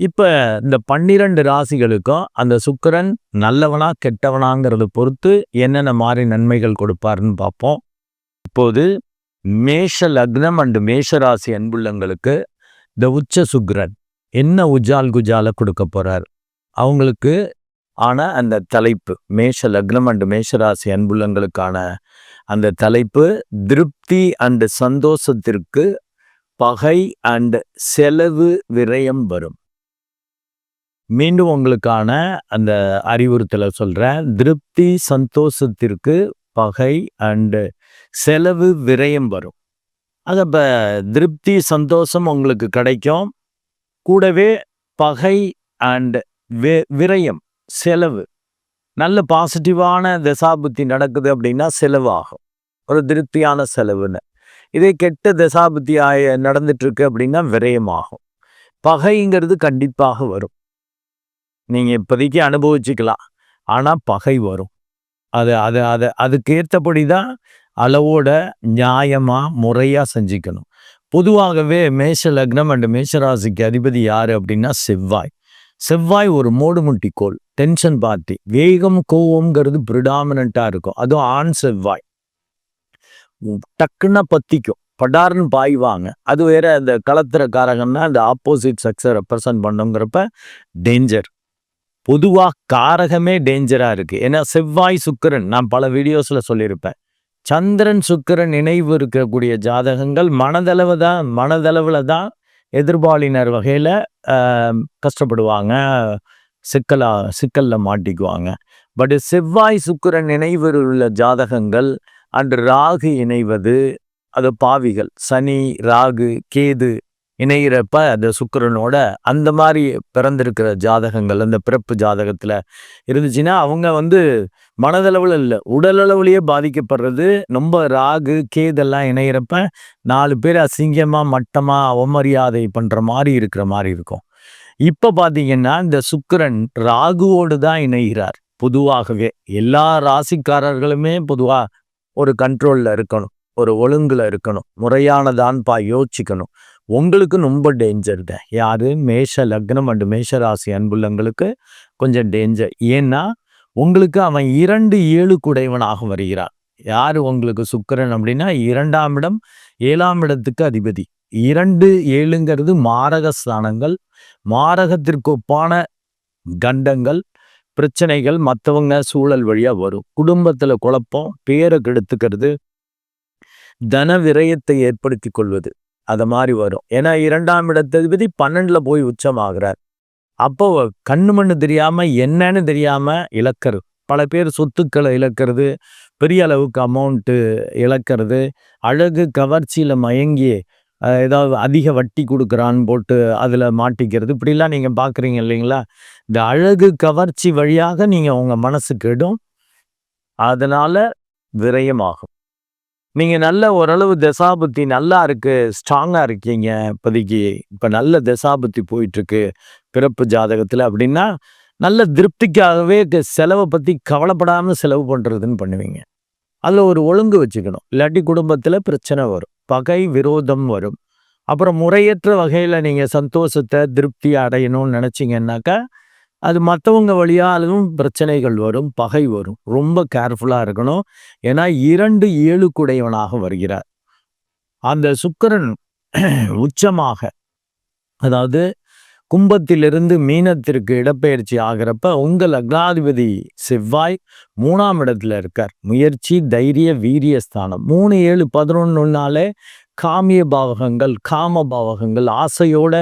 இப்போ இந்த பன்னிரண்டு ராசிகளுக்கும் அந்த சுக்கரன் நல்லவனா கெட்டவனாங்கிறத பொறுத்து என்னென்ன மாதிரி நன்மைகள் கொடுப்பாருன்னு பார்ப்போம். இப்போது மேஷ லக்னம் அண்டு மேஷ ராசி அன்புள்ளங்களுக்கு இந்த உச்ச சுக்ரன் என்ன உஜால் குஜால கொடுக்க போகிறார் அவங்களுக்கு ஆன அந்த தலைப்பு மேஷ லக்னம் அண்டு மேஷராசி அன்புள்ளங்களுக்கான அந்த தலைப்பு திருப்தி அண்டு சந்தோஷத்திற்கு பகை அண்டு செலவு விரயம் வரும். மீண்டும் உங்களுக்கான அந்த அறிவுறுத்தலை சொல்கிறேன் திருப்தி சந்தோஷத்திற்கு பகை அண்டு செலவு விரயம் வரும். அது இப்போ திருப்தி சந்தோஷம் உங்களுக்கு கிடைக்கும். கூடவே பகை அண்ட் விரயம் செலவு. நல்ல பாசிட்டிவான தசாபுத்தி நடக்குது அப்படின்னா செலவாகும். ஒரு திருப்தியான செலவுன்னு. இதே கெட்ட தசாபுத்தி ஆய நடந்துட்டுருக்கு அப்படின்னா விரயமாகும். பகைங்கிறது கண்டிப்பாக வரும். நீங்கள் இப்போதைக்கு அனுபவிச்சுக்கலாம். ஆனால் பகை வரும். அது அது அதை அதுக்கேற்றபடி தான் அளவோட நியாயமாக முறையாக செஞ்சுக்கணும். பொதுவாகவே மேஷ லக்னம் அண்ட் மேஷராசிக்கு அதிபதி யார் அப்படின்னா செவ்வாய். செவ்வாய் ஒரு மூடுமுட்டி கோல் டென்ஷன் பார்ட்டி. வேகம் கோவம்ங்கிறது ப்ரிடாமினண்டா இருக்கும். அதுவும் ஆண் செவ்வாய். டக்குன்னா பத்திக்கும். படார்னு பாய்வாங்க. அது வேற அந்த களத்திரக்காரகன்னா அந்த ஆப்போசிட் சக்ஸை ரெப்ரசன்ட் பண்ணுங்கிறப்ப டேஞ்சர் பொதுவாக காரகமே டேஞ்சராக இருக்குது ஏன்னா செவ்வாய் சுக்கரன் நான் பல வீடியோஸில் சொல்லியிருப்பேன். சந்திரன் சுக்கரன் நினைவு இருக்கக்கூடிய ஜாதகங்கள் மனதளவு தான் மனதளவில் தான் எதிர்பாலினர் வகையில் கஷ்டப்படுவாங்க. சிக்கலா சிக்கலில் மாட்டிக்குவாங்க. பட் செவ்வாய் சுக்கரன் நினைவு உள்ள ஜாதகங்கள் அன்று ராகு இணைவது அது பாவிகள். சனி ராகு கேது இணைகிறப்ப அந்த சுக்கரனோட அந்த மாதிரி பிறந்திருக்கிற ஜாதகங்கள் அந்த பிறப்பு ஜாதகத்தில் இருந்துச்சுன்னா அவங்க வந்து மனதளவில் இல்லை. உடலளவுலேயே பாதிக்கப்படுறது. ரொம்ப ராகு கேதெல்லாம் இணையிறப்ப நாலு பேர் அசிங்கமாக மட்டமாக அவமரியாதை பண்ணுற மாதிரி இருக்கிற மாதிரி இருக்கும். இப்போ பார்த்தீங்கன்னா இந்த சுக்கரன் ராகுவோடு தான் இணைகிறார். பொதுவாகவே எல்லா ராசிக்காரர்களுமே பொதுவா ஒரு கண்ட்ரோல்ல இருக்கணும். ஒரு ஒழுங்குல இருக்கணும். முறையானதான்பா யோசிக்கணும் உங்களுக்கு ரொம்ப டேஞ்சர் தான் யாரு? மேஷ லக்னம் அண்டு மேஷ ராசி அன்புள்ளங்களுக்கு கொஞ்சம் டேஞ்சர் ஏன்னா உங்களுக்கு அவன் இரண்டு ஏழு குடைவனாக வருகிறான். யார் உங்களுக்கு சுக்கரன் அப்படின்னா இரண்டாம் இடம் ஏழாம் இடத்துக்கு அதிபதி. இரண்டு ஏழுங்கிறது மாரக ஸ்தானங்கள். மாரகத்திற்கு ஒப்பான கண்டங்கள் பிரச்சனைகள் மற்றவங்க சூழல் வழியா வரும். குடும்பத்தில் குழப்பம் பேரை கெடுத்துக்கிறது தன விரயத்தை ஏற்படுத்தி கொள்வது. அதை மாதிரி வரும். ஏன்னா இரண்டாம் இடத்ததிபதி பன்னெண்டில் போய் உச்சமாகிறார். அப்போ கண்ணு மண்ணு தெரியாமல் என்னன்னு தெரியாமல் இழக்கிறது. பல பேர் சொத்துக்களை இழக்கிறது பெரிய அளவுக்கு அமௌண்ட்டு இழக்கிறது. அழகு கவர்ச்சியில் மயங்கி ஏதாவது அதிக வட்டி கொடுக்குறான்னு போட்டு அதில் மாட்டிக்கிறது. இப்படிலாம் நீங்கள் பார்க்குறீங்க இல்லைங்களா? இந்த அழகு கவர்ச்சி வழியாக நீங்கள் உங்கள் மனசு கெடும். அதனால் விரயமாகும். நீங்கள் நல்ல ஓரளவு தசாபுத்தி நல்லா இருக்கு ஸ்ட்ராங்காக இருக்கீங்க இப்போதைக்கு. இப்போ நல்ல தசாபுத்தி போயிட்டுருக்கு பிறப்பு ஜாதகத்தில் அப்படின்னா நல்ல திருப்திக்காகவே செலவை பற்றி கவலைப்படாமல் செலவு பண்ணுறதுன்னு பண்ணுவீங்க. அதில் ஒரு ஒழுங்கு வச்சுக்கணும். இல்லாட்டி குடும்பத்தில் பிரச்சனை வரும். பகை விரோதம் வரும். அப்புறம் முறையற்ற வகையில் நீங்கள் சந்தோஷத்தை திருப்தி அடையணும்னு நினச்சிங்கன்னாக்கா அது மற்றவங்க வழியாலும் பிரச்சனைகள் வரும் பகை வரும். ரொம்ப கேர்ஃபுல்லாக இருக்கணும். ஏன்னா இரண்டு ஏழு குடையவனாக வருகிறார். அந்த சுக்கரன் உச்சமாக அதாவது கும்பத்திலிருந்து மீனத்திற்கு இடப்பெயர்ச்சி ஆகிறப்ப உங்கள் லக்னாதிபதி செவ்வாய் மூணாம் இடத்துல இருக்கார். முயற்சி தைரிய வீரிய ஸ்தானம். மூணு ஏழு பதினொன்னுனாலே காமிய பாவகங்கள் காம பாவகங்கள் ஆசையோட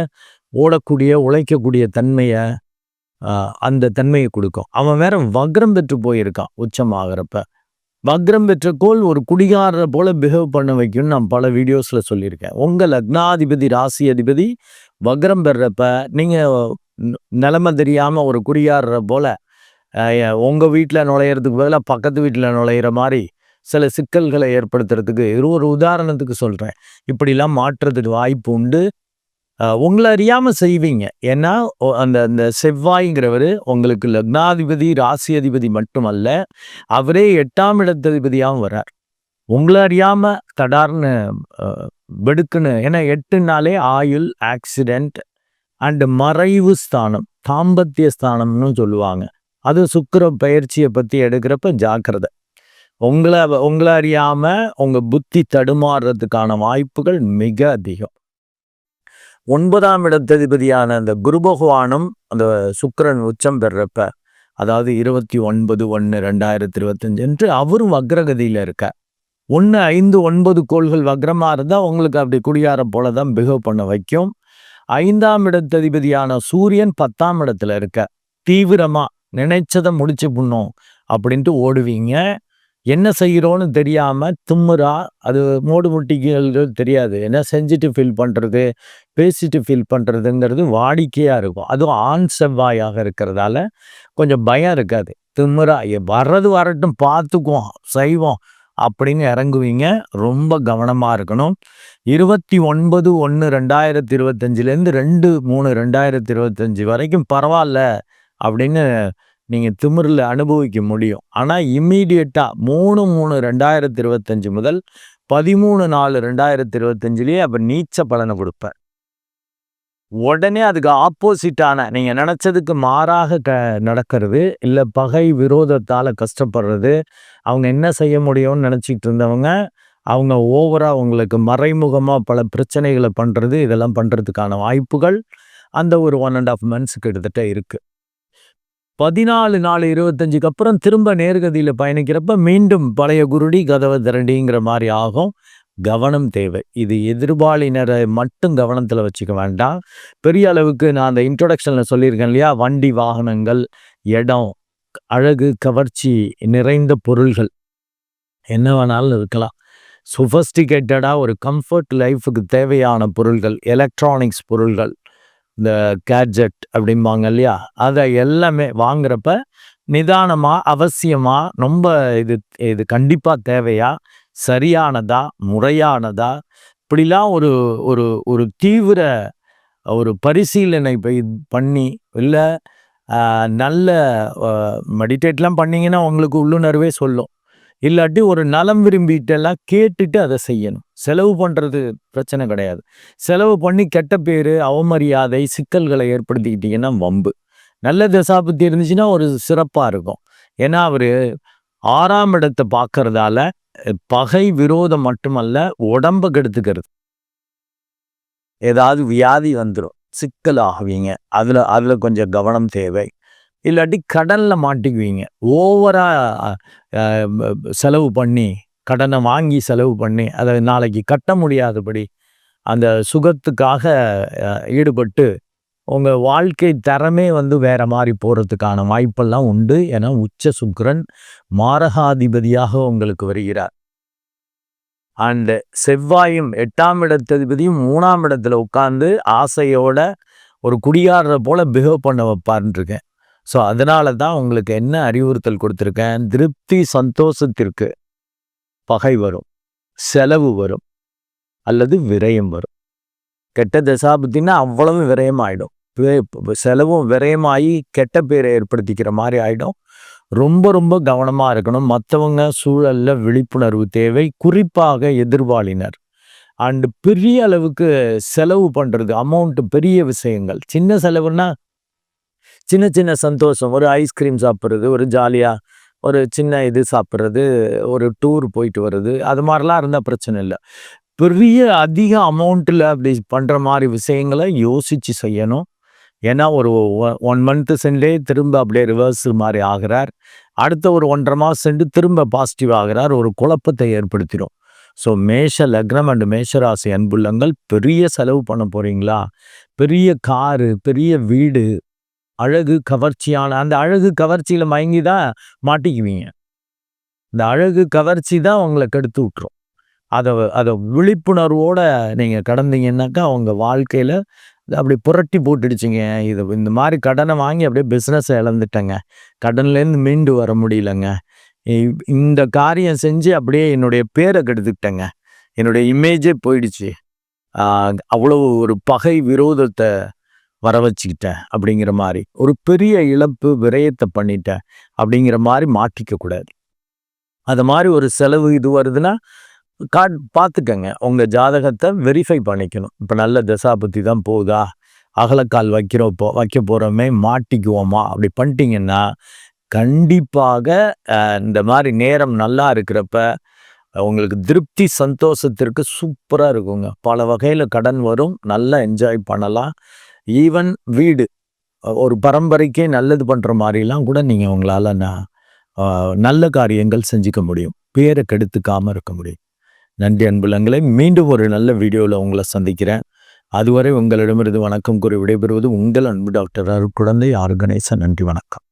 ஓடக்கூடிய உழைக்கக்கூடிய தன்மையை அந்த தன்மையை கொடுக்கும். அவன் வேற வக்ரம் பெற்று போயிருக்கான் உச்சமாகிறப்ப. வக்ரம் பெற்ற கோல் ஒரு குடிகாரரை போல பிஹேவ் பண்ண வைக்கும்னு நான் பல வீடியோஸில் சொல்லியிருக்கேன். உங்கள் லக்னாதிபதி ராசி அதிபதி வக்ரம் பெறப்ப நீங்கள் நிலைமை தெரியாமல் ஒரு குடிகாரரை போல உங்கள் வீட்டில் நுழையிறதுக்கு பதிலாக பக்கத்து வீட்டில் நுழையிற மாதிரி சில சிக்கல்களை ஏற்படுத்துறதுக்கு இது ஒரு உதாரணத்துக்கு சொல்கிறேன் இப்படிலாம் மாற்றுறதுக்கு வாய்ப்பு உண்டு. உங்களை அறியாமல் செய்வீங்க. ஏன்னா அந்த அந்த செவ்வாய்ங்கிறவர் உங்களுக்கு லக்னாதிபதி ராசி அதிபதி மட்டுமல்ல அவரே எட்டாம் இடத்ததிபதியாகவும் வர்றார். உங்களை அறியாமல் தடார்னு வெடுக்குன்னு ஏன்னா எட்டுனாலே ஆயுள் ஆக்சிடெண்ட் அண்டு மறைவு ஸ்தானம் தாம்பத்திய ஸ்தானம்னு சொல்லுவாங்க. அது சுக்கர பயிற்சியை பற்றி எடுக்கிறப்ப ஜாக்கிரதை. உங்களை உங்களை அறியாமல் உங்கள் புத்தி தடுமாறுறதுக்கான வாய்ப்புகள் மிக அதிகம். ஒன்பதாம் இடத்ததிபதியான அந்த குரு பகவானும் அந்த சுக்கரன் உச்சம் பெறப்ப அதாவது இருபத்தி ஒன்பது ஒன்று ரெண்டாயிரத்தி இருபத்தஞ்சு என்று அவரும் வக்ரகதியில் இருக்க ஒன்று ஐந்து ஒன்பது கோள்கள் வக்ரமாக இருந்தால் உங்களுக்கு அப்படி குடியார போல தான் பிஹேவ் பண்ண வைக்கும். ஐந்தாம் இடத்ததிபதியான சூரியன் பத்தாம் இடத்துல இருக்க தீவிரமாக நினைச்சதை முடிச்சு பண்ணும் அப்படின்ட்டு ஓடுவீங்க. என்ன செய்கிறோன்னு தெரியாமல் திம்முறா அது மூடு முட்டிகள் தெரியாது. என்ன செஞ்சுட்டு ஃபீல் பண்ணுறது பேசிட்டு ஃபீல் பண்ணுறதுங்கிறது வாடிக்கையாக இருக்கும். அதுவும் ஆண் செவ்வாயாக இருக்கிறதால கொஞ்சம் பயம் இருக்காது. திம்முறா வர்றது வரட்டும் பார்த்துக்குவோம் செய்வோம் அப்படின்னு இறங்குவீங்க. ரொம்ப கவனமாக இருக்கணும். இருபத்தி ஒன்பது ஒன்று ரெண்டாயிரத்தி இருபத்தஞ்சிலேருந்து ரெண்டு மூணு ரெண்டாயிரத்தி இருபத்தஞ்சி வரைக்கும் பரவாயில்ல அப்படின்னு நீங்கள் திமிரில் அனுபவிக்க முடியும். ஆனால் இம்மீடியட்டாக மூணு மூணு ரெண்டாயிரத்தி இருபத்தஞ்சி முதல் பதிமூணு நாலு ரெண்டாயிரத்தி இருபத்தஞ்சிலேயே அப்போ நீச்ச பலனை கொடுப்பேன். உடனே அதுக்கு ஆப்போசிட்டான நீங்கள் நினச்சதுக்கு மாறாக க நடக்கிறது. இல்லை பகை விரோதத்தால் கஷ்டப்படுறது. அவங்க என்ன செய்ய முடியும்னு நினச்சிக்கிட்டு இருந்தவங்க அவங்க ஓவராக உங்களுக்கு மறைமுகமாக பல பிரச்சனைகளை பண்ணுறது இதெல்லாம் பண்ணுறதுக்கான வாய்ப்புகள் அந்த ஒரு ஒன் அண்ட் ஆஃப் மந்த்ஸ் கிட்டத்தட்ட இருக்குது பதினாலு நாலு இருபத்தஞ்சுக்கு அப்புறம் திரும்ப நேர்கதியில் பயணிக்கிறப்ப மீண்டும் பழைய குருடி கதவை திரண்டிங்கிற மாதிரி ஆகும். கவனம் தேவை. இது எதிர்பாலினரை மட்டும் கவனத்தில் வச்சுக்க வேண்டாம். பெரிய அளவுக்கு நான் அந்த இன்ட்ரொடக்ஷனில் சொல்லியிருக்கேன் இல்லையா? வண்டி வாகனங்கள் இடம் அழகு கவர்ச்சி நிறைந்த பொருள்கள். என்ன வேணாலும் இருக்கலாம். சொஃபஸ்டிகேட்டடாக ஒரு கம்ஃபர்ட் லைஃபுக்கு தேவையான பொருள்கள் எலக்ட்ரானிக்ஸ் பொருள்கள். இந்த கேட்ஜெட் அப்படிம்பாங்க இல்லையா? அதை எல்லாமே வாங்குறப்ப நிதானமாக அவசியமாக ரொம்ப இது இது கண்டிப்பாக தேவையா? சரியானதா? முறையானதா? இப்படிலாம் ஒரு ஒரு ஒரு தீவிர ஒரு பரிசீலனை பண்ணி இல்லை நல்ல மெடிடேட்லாம் பண்ணிங்கன்னா உங்களுக்கு உள்ளுணர்வே சொல்லும். இல்லாட்டி ஒரு நலம் விரும்பிட்டெல்லாம் கேட்டுட்டு அதை செய்யணும். செலவு பண்ணுறது பிரச்சனை கிடையாது. செலவு பண்ணி கெட்ட பேர் அவமரியாதை சிக்கல்களை ஏற்படுத்திக்கிட்டிங்கன்னா வம்பு. நல்ல தசாபத்தி இருந்துச்சுன்னா ஒரு சிறப்பாக இருக்கும். ஏன்னா அவர் ஆறாம் இடத்தை பார்க்கறதால பகை விரோதம் மட்டுமல்ல உடம்ப கெடுத்துக்கிறது. ஏதாவது வியாதி வந்துடும் சிக்கல் ஆகுவீங்க. அதில் அதில் கொஞ்சம் கவனம் தேவை. இல்லாட்டி கடனில் மாட்டிக்குவீங்க. ஓவராக செலவு பண்ணி கடனை வாங்கி செலவு பண்ணி அதை நாளைக்கு கட்ட முடியாதபடி அந்த சுகத்துக்காக ஈடுபட்டு உங்கள் வாழ்க்கை தரமே வந்து வேறு மாதிரி போகிறதுக்கான வாய்ப்பெல்லாம் உண்டு என உச்ச சுக்கரன் மாரகாதிபதியாக உங்களுக்கு வருகிறார். அண்டு செவ்வாயும் எட்டாம் இடத்ததிபதியும் மூணாம் இடத்துல உட்காந்து ஆசையோட ஒரு குடியாடுற போல பிஹேவ் பண்ண வைப்பார்ன்ட்ருக்கேன் ஸோ அதனால தான் உங்களுக்கு என்ன அறிவுறுத்தல் கொடுத்துருக்கேன்? திருப்தி சந்தோஷத்திற்கு. பகை வரும் செலவு வரும் அல்லது விரயம் வரும். கெட்ட தசாபத்தின்னா அவ்வளவு விரயம் ஆகிடும் செலவும் விரயமாகி கெட்ட பேரை ஏற்படுத்திக்கிற மாதிரி ஆகிடும் ரொம்ப ரொம்ப கவனமாக இருக்கணும். மற்றவங்க சூழலில் விழிப்புணர்வு தேவை. குறிப்பாக எதிர்வாளினர் அண்டு பெரிய அளவுக்கு செலவு பண்ணுறது அமௌண்ட்டு பெரிய விஷயங்கள். சின்ன செலவுன்னா சின்ன சின்ன சந்தோஷம். ஒரு ஐஸ்கிரீம் சாப்பிட்றது ஒரு ஜாலியாக ஒரு சின்ன இது சாப்பிட்றது ஒரு டூர் போயிட்டு வர்றது அது மாதிரிலாம் இருந்தால் பிரச்சனை இல்லை. பெரிய அதிக அமௌண்ட்டில் அப்படி பண்ணுற மாதிரி விஷயங்களை யோசித்து செய்யணும். ஏன்னா ஒரு ஒன் மந்த்து சென்றே திரும்ப அப்படியே ரிவர்ஸ் மாதிரி ஆகிறார். அடுத்த ஒரு ஒன்றரை மாதம் சென்று திரும்ப பாசிட்டிவ் ஆகிறார். ஒரு குழப்பத்தை ஏற்படுத்திடும். ஸோ மேஷ லக்னம் அண்ட் மேஷராசி அன்புள்ளங்கள் பெரிய செலவு பண்ண போகிறீங்களா பெரிய காரு பெரிய வீடு அழகு கவர்ச்சியான அந்த அழகு கவர்ச்சியில் மயங்கி தான் மாட்டிக்குவீங்க. இந்த அழகு கவர்ச்சி தான் உங்களை கெடுத்து விட்டுரும். அதை அதை விழிப்புணர்வோடு நீங்கள் கடந்தீங்கன்னாக்கா உங்கள் வாழ்க்கையில் அப்படி புரட்டி போட்டுடுச்சிங்க. இது இந்த மாதிரி கடனை வாங்கி அப்படியே பிஸ்னஸை இழந்துட்டேங்க. கடன்லேருந்து மீண்டு வர முடியலங்க. இந்த காரியம் செஞ்சு அப்படியே என்னுடைய பேரை கெடுத்துக்கிட்டேங்க. என்னுடைய இமேஜே போயிடுச்சு. அவ்வளோ ஒரு பகை விரோதத்தை வர வச்சுக்கிட்டேன் அப்படிங்கிற மாதிரி. ஒரு பெரிய இழப்பு விரயத்தை பண்ணிட்டேன் அப்படிங்கிற மாதிரி மாட்டிக்க கூடாது. அது மாதிரி ஒரு செலவு இது வருதுன்னா காட் பார்த்துக்கங்க. உங்கள் ஜாதகத்தை வெரிஃபை பண்ணிக்கணும். இப்போ நல்ல தசாபத்தி தான் போகுதா? அகலக்கால் வைக்கிறப்போ வைக்க போகிறோமே மாட்டிக்குவோமா? அப்படி பண்ணிட்டீங்கன்னா கண்டிப்பாக இந்த மாதிரி நேரம் நல்லா இருக்கிறப்ப உங்களுக்கு திருப்தி சந்தோஷத்திற்கு சூப்பராக இருக்குங்க. பல வகையில் கடன் வரும். நல்லா என்ஜாய் பண்ணலாம். ஈவன் வீடு ஒரு பரம்பரைக்கே நல்லது பண்ணுற மாதிரிலாம் கூட நீங்கள் உங்களால் நான் நல்ல காரியங்கள் செஞ்சுக்க முடியும். பேரை கெடுத்துக்காமல் இருக்க முடியும். நன்றி அன்புலங்களை மீண்டும் ஒரு நல்ல வீடியோவில் உங்களை சந்திக்கிறேன். அதுவரை உங்களிடமிருந்து வணக்கம் கூறி விடைபெறுவது உங்கள் அன்பு டாக்டர் அருட்குழந்தை ஆர்கனைசன் நன்றி வணக்கம்.